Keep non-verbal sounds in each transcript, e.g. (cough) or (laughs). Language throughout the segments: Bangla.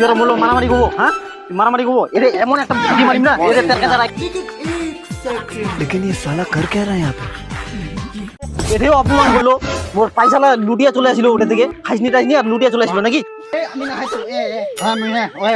তুই আর বললো মারামারি করবো হ্যাঁ তুই মারামারি করবো এরে এমন একটা বুদ্ধি মারিম না এরে তেরকে দ্বারা लेकिन ये साला कर क्या रहा है यहाँ पे এটাও অপমান করলো মোর পয়সালা লুটিয়া চলে আসলো ওটা থেকে খাইসনি টাইসনি আর লুটিয়া চলে আসলো নাকি ওই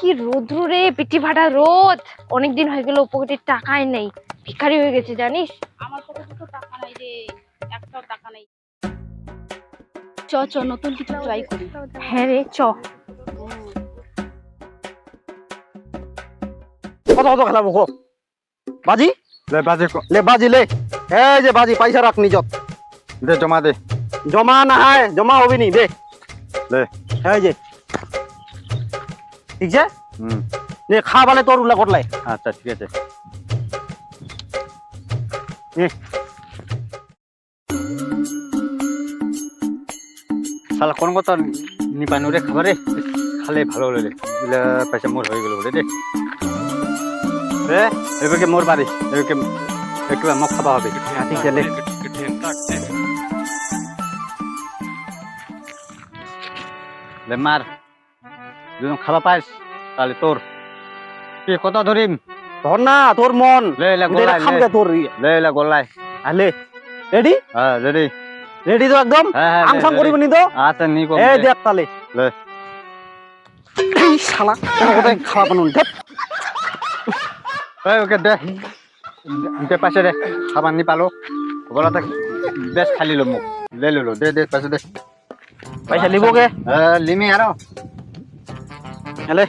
কি রৌদ্র রে পিটি ফাটা রোদ? অনেকদিন হয়ে গেল পকেটে টাকাই নেই। ভিখারি হয়ে গেছে জানিস? আমার পকেটে তো টাকা নাই রে একটাও টাকা নাই। চ চ নতুন কিছু ট্রাই করি। হ্যাঁ রে চ। কত কত খেলাবো কো বাজি? লে বাজে ক- লে বাজি লে। এই যে বাজি পয়সা রাখ নিজত। দে জমা দে। জমা না হয় জমা হবে নি দে। লে এই যে। ঠিক আছে? হুম। নে খা বালে তোর উল্লা করলাই আচ্ছা ঠিক আছে। শালা কোন কথা নিপানু রে খাবারে খালে ভালো হলো রে। পয়সা মোর হয়ে গেল দে রে। এবারে মোর বাড়ি। এবারে একটু মোক খাবা হবে। ঠিক আছে লে মার। যদি খাবা পাইস তাহলে তোর। কি কথা ধরিম? ধর না তোর মন। লে লে গোলাই খামগে তোর লে লে গোলাই আলে রেডি? হ্যাঁ রেডি। রেডি তো একদম? হ্যাঁ হ্যাঁ আংসাং করিব নি তো? আচ্ছা নি কম এই দেখ তালে লে। এই শালা কোনো কথাই খাওয়া বানুন। এই ওকে দে। দে পাশে দে খাবার নি পালো। বলা তাক বেশ খালি লো মোক লে লো দে দে পাশে দে। পয়সা লিবগে এ, লিমি আরও। এলে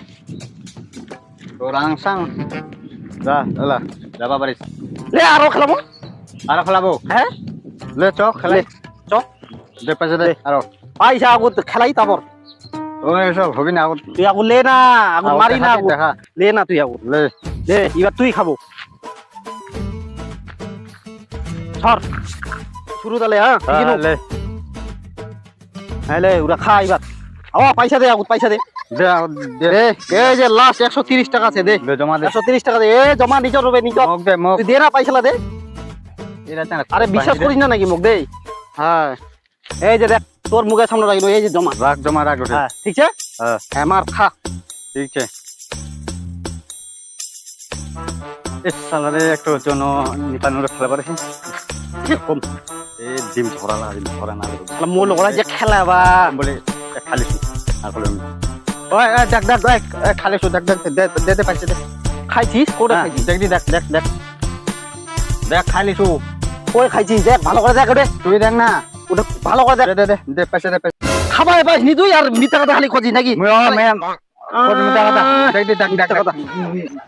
তোর আংসাং যা এলা যাবা পারিস লে আরও খেলাবো আরও খেলাবো হ্যাঁ লে চ খেলাই চ দে পাশে দে আরও পয়সা আগত খেলাই তারপর ওই সব হবি না আগত তুই আগত লে না আগত মারি না আগত লে না তুই আগত লে লে এবার তুই খাব ধর শুরু তাহলে হ্যাঁ লে হ্যাঁ লে ওরা খা এবার আওয়া পয়সা দে আগত পয়সা দে এই যে লাস্ট একশো তিরিশ টাকা আছে দে। জমা দে। একশো তিরিশ টাকা দে। এ জমা নিজর রবে নিজর দে। দে না পয়সা দে। আরে বিশ্বাস করিস না নাকি মুখ দে হ্যাঁ। এই যে দেখ তোর মুখের সামনে রাখল এই যে জমা। রাখ জমা রাখ হ্যাঁ ঠিক আছে? হ্যাঁ। মার খা। ঠিক আছে। সালারে একটু জন্য নিপানুরে খেলা পারে কম এ ডিম ঝরা না ডিম ঝরা না। মোর লগরা যে খেলা বা। বলে এ আর বলে ওই দেখ দেখ দেখ এ খালিছু দেখ দেখ দে দে দে পাইছে দে খাইছিস কোটা হ্যাঁ, খাইছিস দেখ দি দেখ দেখ দেখ দেখ খালিছু কই খাইছিস দেখ ভালো করে দেখ ওটা তুই দেখ না ওটা ভালো করে দেখ দে দে দে দে দে পাইছে খাবার পাইস নি তুই আর মিথ্যা কথা খালি খোঁজিস নাকি ম্যাম কোন কথা দেখ দি দেখ দেখ কথা।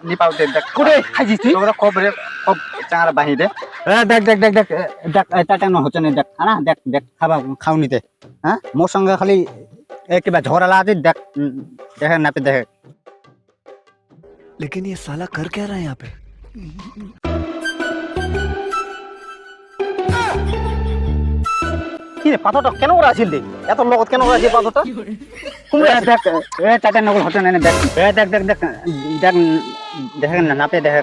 নি পাও দে দেখ কোটে তুই তোমরা কব রে কব দে দেখ দেখ দেখ দেখ এ, দেখ টাটা ন হচ্ছে না দেখ না দেখ দেখ খাবা খাও নিতে হ্যাঁ মোর সঙ্গে খালি এ কিবা ঝগড়া আছে দেখ উম, দেখে নাপে দেখে लेकिन ये साला कर क्या रहा है यहाँ पे কি রে পাথরটা কেন করে আসিল রে এত লগত কেন করে আসিল পাথরটা এ দেখ এ টাটা নগল হচ্ছে না দেখ এ দেখ দেখ দেখ দেখ দেখে না নাপে দেখে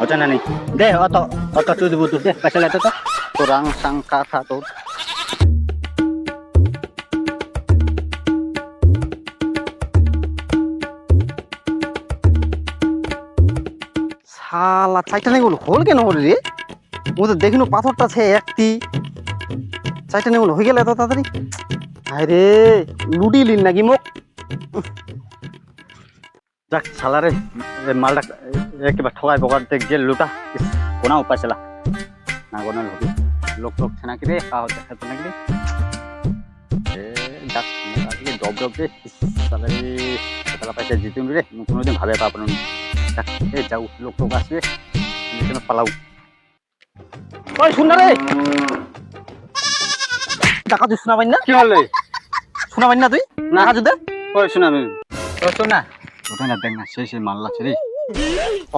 হচ্ছে না নেই দে অত অত তুই দিব তুই দে পয়সা লেতে তো তো রাং সাং কা খা তো শালা টাইটানিকগুলো হল কেন হল রে? ও তো দেখিনো পাথরটা আছে একটি। টাইটানিকগুলো হয়ে গেল এত তাড়াতাড়ি? আরে লুডি লিন নাকি মোক? যাক সালারে মালটা একেবারে বগার দেখ, যে লুটা কোনা উপায় চালা না কোনা লুটি। লোক লোক ছে নাকি রে কাহ দেখা তো নাকি এ, যাক আজকে ডব ডব রে। সালারে টাকা পয়সা জিতুন রে কোনোদিন ভাবে পাবো না। যাও লোক লোক আসবে পালাও? ওই শুন না রে। টাকা তুই শোনাবাই না? কি হলে শোনাবাই না তুই? না। কাজু দে ওই শোনা আমি। ও শোনা ওটা না দেখ না সেই সেই মাল্লা ছে রে।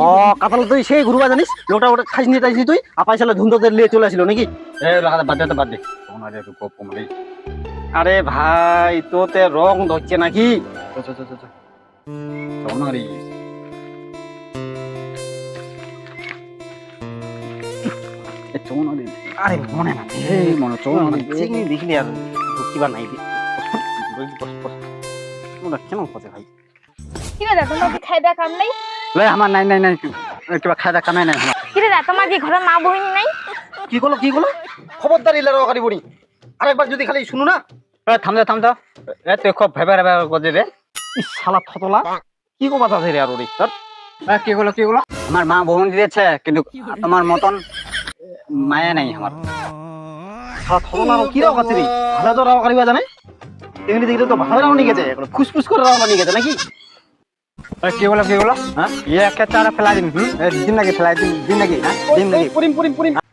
ও কাতালে তুই সেই জানিস? লোটা ওটা খাইস নি তাইছি তুই? আপাই সালে ধুন্দদের লিয়ে চলে আসিল নাকি? এ বাদ দে বাদ দে ওনার একটু গপ কম রে আরে ভাই তোতে রং ধরছে নাকি? 전화리 চৌনারি আরে মনে না। এই মনে খাই দেখা কাম নাই? লে নাই নাই নাই। কিবা খাই দেখা নাই নাই কি দাদা মা বহিন নাই? কি কলো কি কলো খবরদার ইলার অকারি বড়ি। আরেকবার যদি খালি শুনো না। থামদা থামদা এ তুই খুব ভেবে ভেবে গজে রে শালা থতলা। কি কো কথা রে আর ওরে তোর কি হলো কি হলো? আমার মা বোন দিয়েছে কিন্তু তোমার মতন মায়া নাই আমার। শালা থতলা কি রাও কাছে রে? ভালো তো রাও কারিবা জানে? এমনি দেখলে তো ভালো রাও এখন ফুসফুস করে রাও নিয়ে গেছে নাকি কি হলো কি হলো? হ্যাঁ? ইয়ে কে চারা ফেলাই দিন দিন নাকি ফেলাই দিন দিন নাকি হ্যাঁ? দিন নাকি। পরিম পরিম পরিম।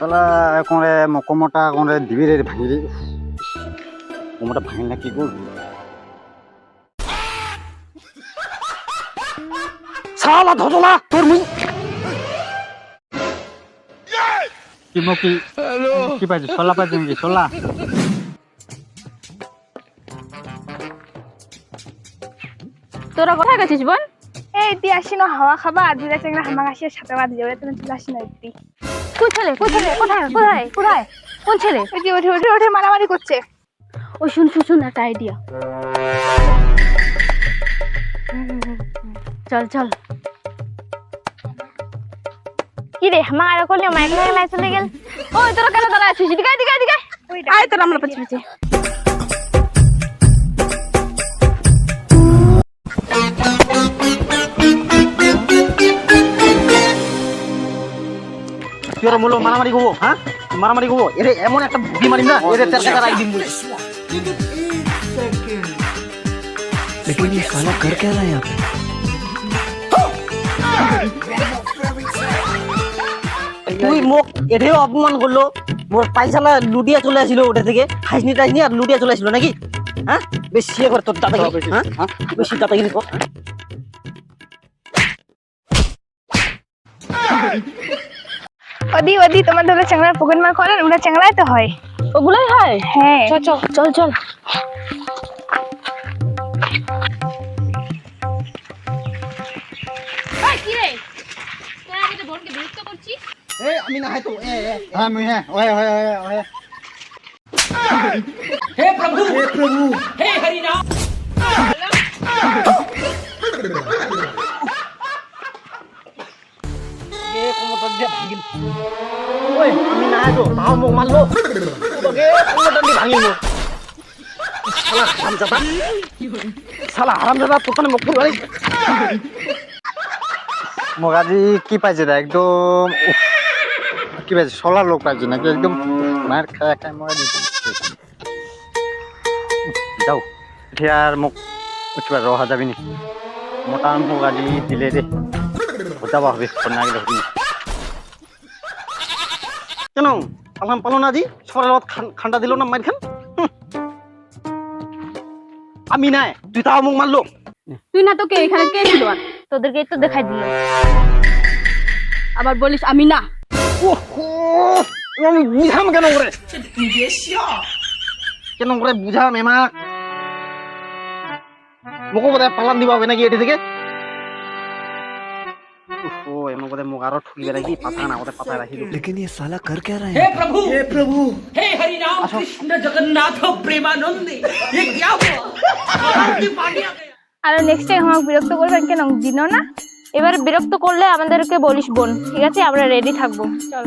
সালা কোনে মকমটা কোনে দিবি রে ভাঙি রে কোমটা ভাঙি না কি করবি শালা থতলা তোর মুই কি মকি কি পাইছো? সলা পাইছো নাকি? সলা তোরা কোথায় গেছিস বোন এই তুই আসি না হাওয়া খাবা আর দিদা চেংড়া হামা আসিয়া সাথে বাদ যাবে তুমি চলে আসি না একটি কোন ছেলে? কোন ছেলে? কোথায়? কোথায়? কোথায়? কোন ছেলে? ওই যে ওঠে ওঠে ওঠে মারামারি করছে। ও শুন শুন শুন একটা আইডিয়া চল চল। কি রে আমার করলে? মাইক লাগে চলে গেল। ও তোরা কেন দাঁড়া আছিস? দিকে দিকে দিকে আয় তোরা আমরা পিছে পিছে তুই আর মূল্য মারামারি করবো হ্যাঁ মারামারি করবো এরে এমন একটা বুদ্ধি মারিম না এরে তের টাকা রাখ দিন বলে लेकिन ये साला कर क्या रहा है यहाँ पे তুই মোক এটাও অপমান করলো মোর পয়সালা লুটিয়া চলে আসিল ওটা থেকে হাসনি টাইসনি আর লুটিয়া চলে আসিল নাকি হ্যাঁ বেশি ইয়ে কর তোর দাদাগিরি হ্যাঁ হ্যাঁ? বেশি দাদাগিরি কর ওদি ওদি তোমার ধরে চেংড়ার পকেট মার করেন ওরা চেংড়াই তো হয়। ওগুলোই হয়? হ্যাঁ। চল চল চল চল। কি রে? তোরা আমাদের বোনকে বিরক্ত করছিস? এ আমি না হয় তো এ এ হ্যাঁ মুই হ্যাঁ ওয়ে ওয়ে ওয়ে ওয়ে। এ (laughs) শালা হারামজাদা। শালা হারামজাদা, তোর কানে মুখ ফুল মোক আজি কি পাইছে দা একদম কি পাইছে? চলার লোক পাইছে নাকি? একদম মার খাই খাই মই যাও মোক কিবা রহা যাবি নি মোটা মোক আজি দিলে দে। যাবা হবে না কেন? পালাম পালো না জি সবার খান্ডা দিল না মার খান আমি নাই তুই তাও মুখ মারলো। তুই না তোকে এখানে কে দিল? তোদেরকে তো দেখাই দিল। আবার বলিস আমি না। আমি বুঝাম কেন করে কেন করে বুঝাম এমা? মোকো বোধহয় পালান দিবা হবে নাকি এটি থেকে? ও এমন বোধহয় মোক আরো ঠুকিবে নাকি পাতা না ওদের পাতা রাখি দিও। लेकिन ये साला कर क्या रहा है यहाँ पे? हे प्रभु हे हरिनाम कृष्ण जगन्नाथ प्रेमानंद ये क्या हुआ आनंद पानी आ गया আর নেক্সট টাইম আমাকে বিরক্ত করবেন কেন দিনও না এবার বিরক্ত করলে আমাদেরকে বলিস বোন ঠিক আছে আমরা রেডি থাকবো চল